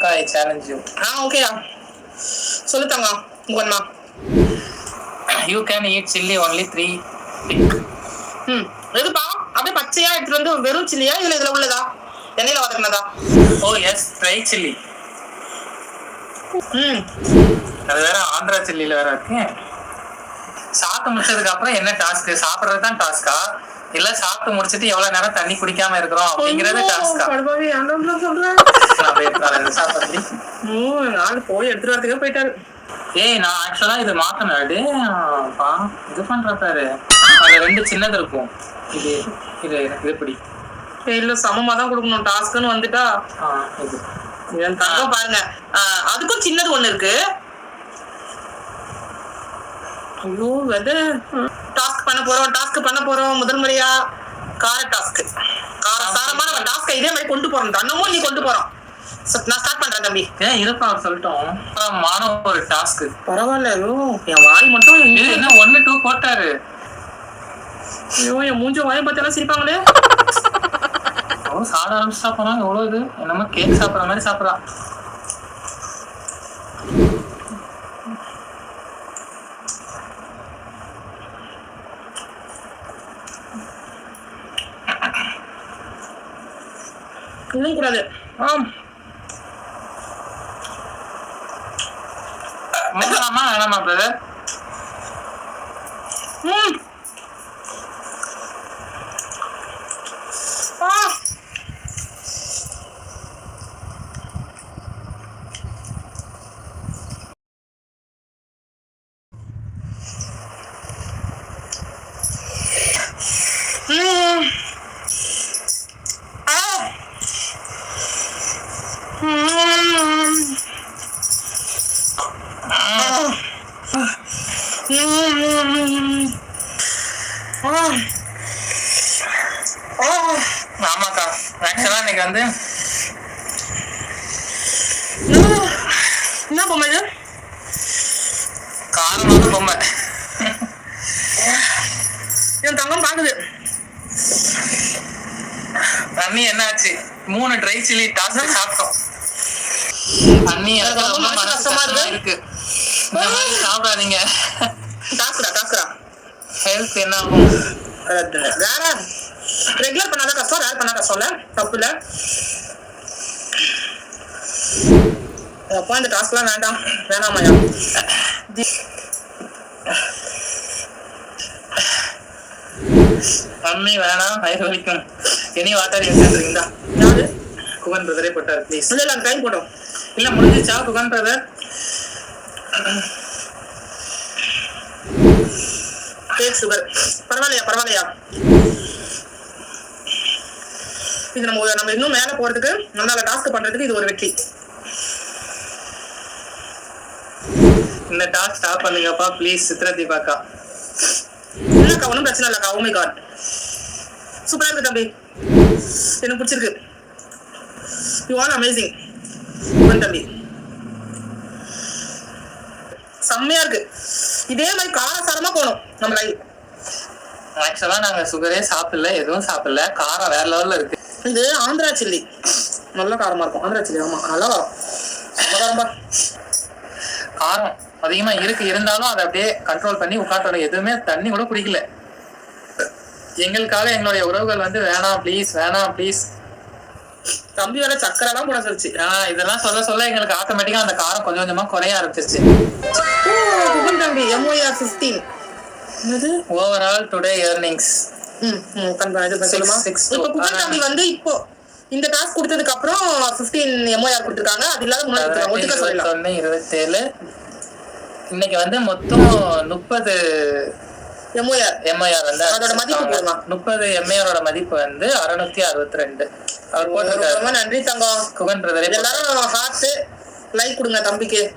அக்கா ஐ challenge you ah ஓகேயா சொல்லு தங்கம் உங்கண்ணா you can eat chilli only three ம் எதுப்பா அப்படியே பச்சையா எடுத்துட்டு வந்து வெறும் சில்லியா இல்ல இதுல உள்ளதா? எண்ணெயில வதக்குனதா? ஓ எஸ் ட்ரை சில்லி ம். அது வேற ஆந்திரா சில்லில வேற இருக்கு. சாப்பிட்டு முடிச்சதுக்கு அப்புறம் என்ன டாஸ்க் சாப்பிடுறது தான் டாஸ்கா இல்ல சாப்பிட்டு முடிச்சிட்டு எவ்வளவு நேரம் தண்ணி குடிக்காம இருக்கிறோம் அப்படிங்கறது டாஸ்கா போய் எடுத்துட்டு வரதுக்கே போயிட்டாரு. ஏய் நான் ஆக்சுவலா இது மாத்தணும் இது பண்ற பாரு. அதுல ரெண்டு சின்னது இருக்கும். இது இது இது இப்படி இல்ல சமமா தான் கொடுக்கணும். டாஸ்க்னு வந்துட்டா. இது. என் தங்கம் பாருங்க. அதுக்கும் சின்னது ஒண்ணு இருக்கு. ஐயோ வெது. டாஸ்க் பண்ண போறோம் டாஸ்க் பண்ண போறோம் முதல் முறையா கார டாஸ்க் கார சாரமான டாஸ்க் இதே மாதிரி கொண்டு போறோம். தன்னமும் நீ கொண்டு போறோம். நான் ஸ்டார்ட் பண்றேன் தம்பி. ஏன் இருப்பா சொல்லிட்டோம். மான ஒரு டாஸ்க் பரவாயில்ல ஐயோ என் வாய் மட்டும் என்ன ஒன்னு டூ போட்டாரு. ஐயோ என் மூஞ்ச வாயை பார்த்தாலும் சிரிப்பாங்களே. சாப்பிட ஆரம்பிச்சா போனா எவ்வளவு இது? என்னமோ கேக் சாப்பிடுற மாதிரி சாப்பிடறான். கூடாது. ஆம். முகலாமா வேணாமா பிரதர் ம். ஆ ம் ஆ ம் ம் ஆ ஆ ஆமாக்கா ஆக்சுவலா இன்னைக்கு வந்து என்ன பொம்மை இது? காரமான பொம்மை. என் தங்கம் பாக்குது தண்ணி என்னாச்சு? மூணு ட்ரை சில்லி டாஸ்க் சாப்பிட்டோம். தண்ணி ரொம்ப கஷ்டமா இருக்கு. சாப்பிடாதீங்க. டாஸ்குடா டாஸ்குடா ஹெல்த் என்ன ஆகும்? வேற ரெகுலர் பண்ணாத கஷ்டம் வேற பண்ணா கஷ்டம் இல்ல தப்பு இல்ல அப்பா இந்த டாஸ்க்லாம் வேண்டாம். வேணாமையா தண்ணி வேணாம் வயிறு வலிக்கும். வாட்டர் இருக்குன்றீங்களா யாரு? குகன் பிரதரே போட்டார் ப்ளீஸ் இல்ல இல்ல டைம் போட்டோம். இல்ல முடிஞ்சிச்சா குகன் பிரதர் கேக் சுகர். பரவாயில்லையா பரவாயில்லையா? இது நம்ம ஒரு- நம்ம இன்னும் மேல போறதுக்கு நம்மளால டாஸ்க் பண்றதுக்கு இது ஒரு வெற்றி. இந்த டாஸ்க் ஸ்டாப் பண்ணுங்கப்பா ப்ளீஸ் சித்ரா தீபாக்கா இல்லக்கா ஒன்றும் பிரச்சனை இல்லக்கா oh ஓமை காட் சூப்பரா இருக்கு தம்பி. எனக்கு பிடிச்சிருக்கு. யூ ஆல் அமேசிங் தம்பி செம்மையா இருக்கு. இதே மாதிரி காரசாரமா போகணும் நம்ம லைவ் ஆக்சுவலா நாங்க சுகரே சாப்பிடல எதுவும் சாப்பிடல. காரம் வேற லெவல்ல இருக்கு. இது ஆந்திரா சில்லி நல்ல காரமா இருக்கும். ஆந்திரா சில்லி ஆமா. நல்லா வரும். காரம்பா. காரம் அதிகமா இருக்கு. இருந்தாலும் அதை அப்படியே கண்ட்ரோல் பண்ணி உட்காந்துறோம் எதுவுமே தண்ணி கூட குடிக்கல. எங்களுக்காக எங்களுடைய உறவுகள் வந்து வேணாம் ப்ளீஸ் வேணாம் ப்ளீஸ் தம்பி வேற சக்கரெல்லாம் போட சொல்லிச்சு இதெல்லாம் சொல்ல சொல்ல எங்களுக்கு ஆட்டோமேட்டிக்கா அந்த காரம் கொஞ்சம் கொஞ்சமா குறைய ஆரம்பிச்சிருச்சு. குகன் தம்பி எம்ஓஆர் ஃபிஃப்டீன் என்னது? ஓவரால் டுடே ஏர்னிங்ஸ் வந்து இப்போ இந்த டாஸ்க் கொடுத்ததுக்கு அப்புறம் 15 எம்ஓஆர் கொடுத்துருக்காங்க. அது இல்லாத முன்னாடி இருபத்தேழு. இன்னைக்கு வந்து மொத்தம் முப்பது எம்ஓஆர் எம்ஐஆர் வந்து அதோட மதிப்பு. முப்பது எம்ஐஆரோட மதிப்பு வந்து அறுநூத்தி அறுபத்தி ரெண்டு அவர் போட்டிருக்காரு. ரொம்ப நன்றி தங்கம். குகன் பிரதரே எல்லாரும் ஹார்ட் லைக் கொடுங்க தம்பிக்கு.